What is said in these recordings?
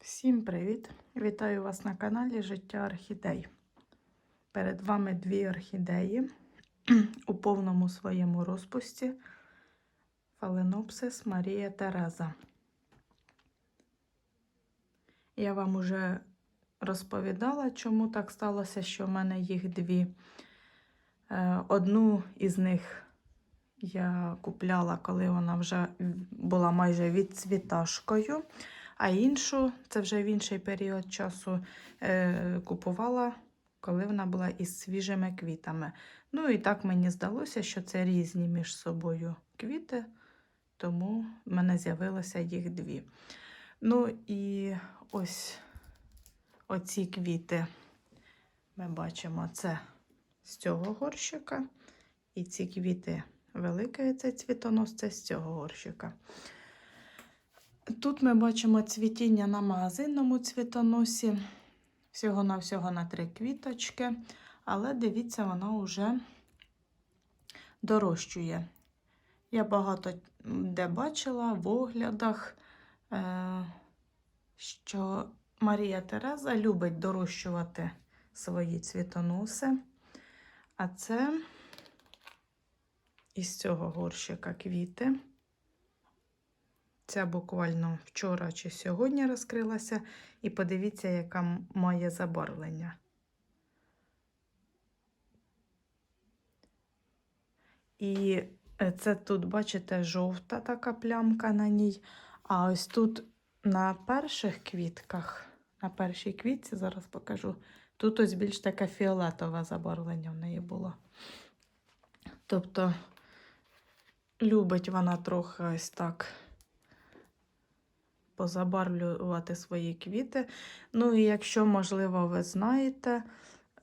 Всім привіт! Вітаю вас на каналі Життя Орхідей. Перед вами дві орхідеї у повному своєму розпусті Фаленопсис Марія Тереза. Я вам уже розповідала, чому так сталося, що в мене їх дві. Е, Одну із них я купляла, коли вона вже була майже відцвіташкою. А іншу, це вже в інший період часу, е, купувала, коли вона була із свіжими квітами. Ну і так мені здалося, що це різні між собою квіти, тому в мене з'явилося їх дві. Ну і ось оці квіти ми бачимо це з цього горщика. І ці квіти цвітонос, це з цього горщика. Тут ми бачимо цвітіння на магазинному цвітоносі. Всього-навсього на три квіточки. Але дивіться, вона вже дорощує. Я багато де бачила в оглядах, е, що Марія Тереза любить дорощувати свої цвітоноси. А це із цього горщика квіти. Ця буквально вчора чи сьогодні розкрилася. І подивіться, яка має забарвлення. І е, це тут, бачите, жовта така плямка на ній. А ось тут на перших квітках, на першій квітці, зараз покажу, тут ось більш таке фіолетове забарвлення в неї було. Тобто, любить вона трохи ось так позабарвлювати свої квіти. Ну, і якщо, можливо, ви знаєте,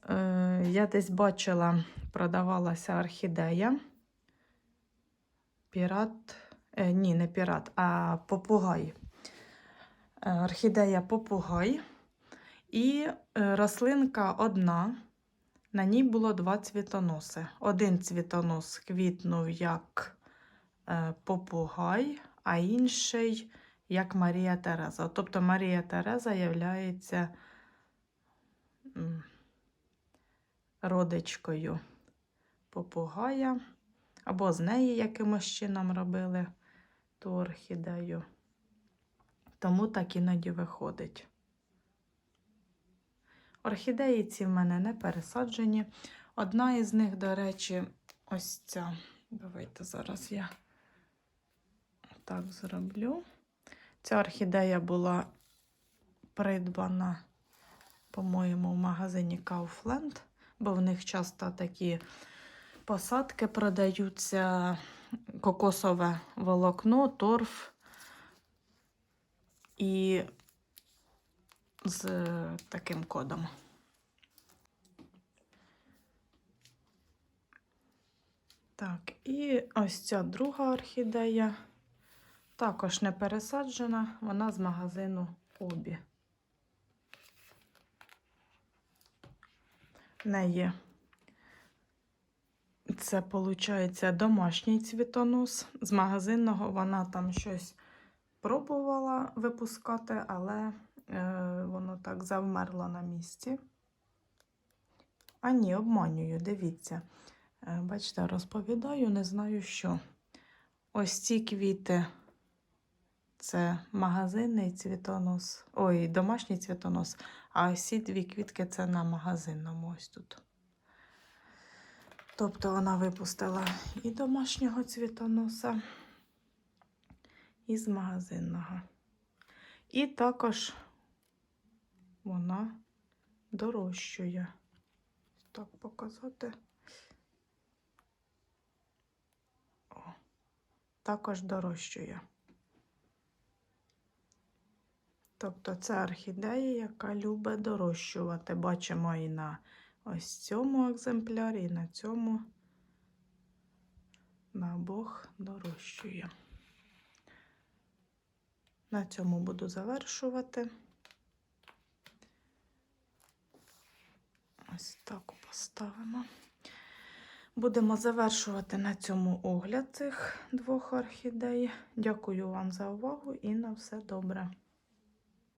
е, я десь бачила, продавалася орхідея. Пірат, е, ні, не пірат, а попугай. Е, орхідея попугай. І рослинка одна. На ній було два цвітоноси. Один цвітонос квітнув як попугай, а інший як Марія Тереза. Тобто Марія Тереза є родичкою попугая, або з неї якимось чином робили ту орхідею. Тому так іноді виходить. Орхідеї ці в мене не пересаджені. Одна із них, до речі, ось ця. Давайте зараз я так зроблю. Ця орхідея була придбана, по-моєму, в магазині Kaufland, бо в них часто такі посадки продаються кокосове волокно, торф і з таким кодом. Так, і ось ця друга орхідея. Також не пересаджена, вона з магазину Обі. В неї це, виходить, домашній цвітонос. З магазинного вона там щось пробувала випускати, але е, воно так завмерло на місці. А ні, обманюю, дивіться. Е, бачите, розповідаю, не знаю що. Ось ці квіти. Це магазинний цвітонос, ой, домашній цвітонос, а ці дві квітки це на магазинному ось тут. Тобто вона випустила і домашнього цвітоноса, і з магазинного. І також вона дорощує. Так показати. О, також дорощує. Тобто це орхідея, яка любить дорощувати. Бачимо і на ось цьому екземплярі, і на цьому на обох дорощує. На цьому буду завершувати. Ось так поставимо. Будемо завершувати на цьому огляд цих двох орхідей. Дякую вам за увагу і на все добре.